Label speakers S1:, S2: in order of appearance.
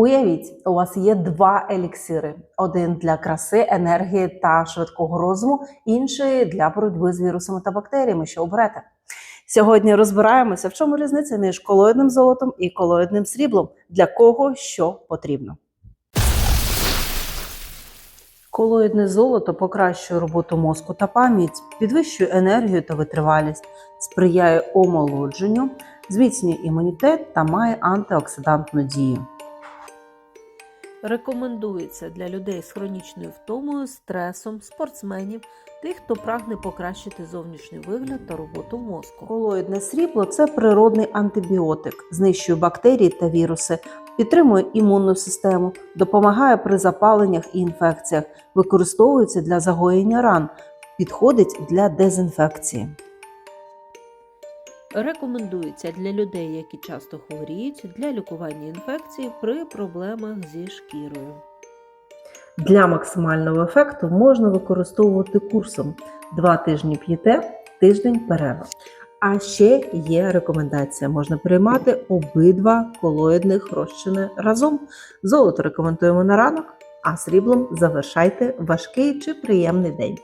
S1: Уявіть, у вас є два еліксири: один для краси, енергії та швидкого розуму, інший для боротьби з вірусами та бактеріями, що оберете. Сьогодні розбираємося, в чому різниця між колоїдним золотом і колоїдним сріблом, для кого що потрібно. Колоїдне золото покращує роботу мозку та пам'ять, підвищує енергію та витривалість, сприяє омолодженню, зміцнює імунітет та має антиоксидантну дію.
S2: Рекомендується для людей з хронічною втомою, стресом, спортсменів, тих, хто прагне покращити зовнішній вигляд та роботу мозку.
S1: Колоїдне срібло це природний антибіотик, знищує бактерії та віруси, підтримує імунну систему, допомагає при запаленнях і інфекціях, використовується для загоєння ран, підходить для дезінфекції.
S2: Рекомендується для людей, які часто хворіють, для лікування інфекцій при проблемах зі шкірою.
S1: Для максимального ефекту можна використовувати курсом 2 тижні п'єте, тиждень перерва. А ще є рекомендація: можна приймати обидва колоїдних розчини разом. Золото рекомендуємо на ранок, а сріблом завершайте важкий чи приємний день.